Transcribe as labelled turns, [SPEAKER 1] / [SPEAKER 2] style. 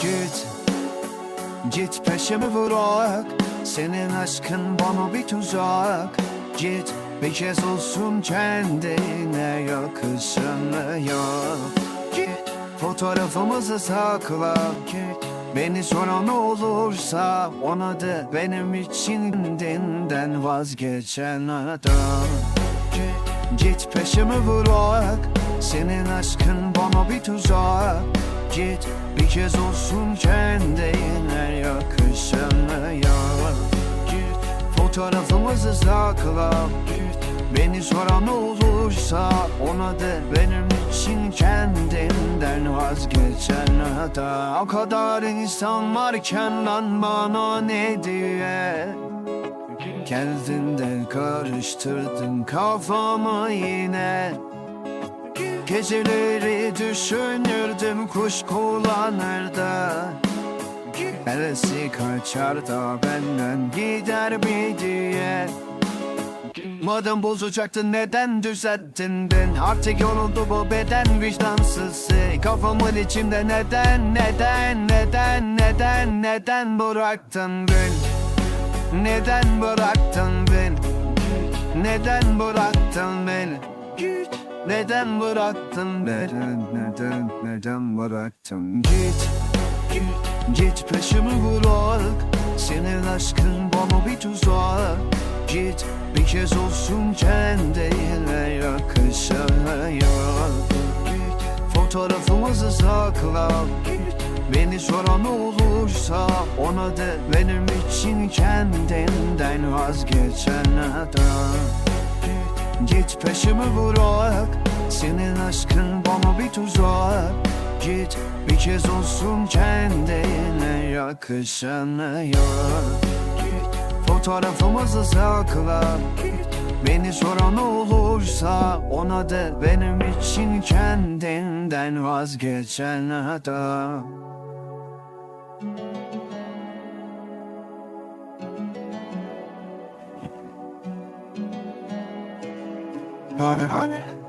[SPEAKER 1] Git Git peşimi bırak. Senin aşkın bana bir tuzak. Git bir kez olsun kendine yakışanı yok Git fotoğrafımızı sakla. Git Beni soran olursa ona da benim için dinden vazgeçen adam. Git, git peşimi bırak. Senin aşkın bana bir tuzak Git. Bir kez olsun kendine yakışanı yap Git fotoğrafımızı sakla. Git beni soran olursa Ona da benim için kendinden vazgeçen adam O kadar insan varken lan bana ne diye? Kendinden karıştırdın kafamı yine Geceleri düşünürdüm kuş kullanırdı. Neresi kaçar da benden gider mi diye. Madem bozacaktın neden düzelttin ben? Artık yoruldu bu beden vicdansızı Kafamın içinde neden neden neden neden neden bıraktın beni? Neden bıraktın beni? Neden bıraktın beni? Neden bıraktın beni? Neden, neden bıraktın? Git, git, git peşimi bırak. Senin aşkın bana bir tuzak. Git, bir kez olsun kendine yakışanı yok Git, fotoğrafımızı sakla. Git, beni soran olursa Ona da benim için kendinden vazgeçen adam Git peşimi bırak Senin aşkın bana bir tuzak. Git bir kez olsun kendine yakışanı yok. Git fotoğrafımızı sakla Git. Beni soran olursa Ona da benim için kendinden vazgeçen adam Bye.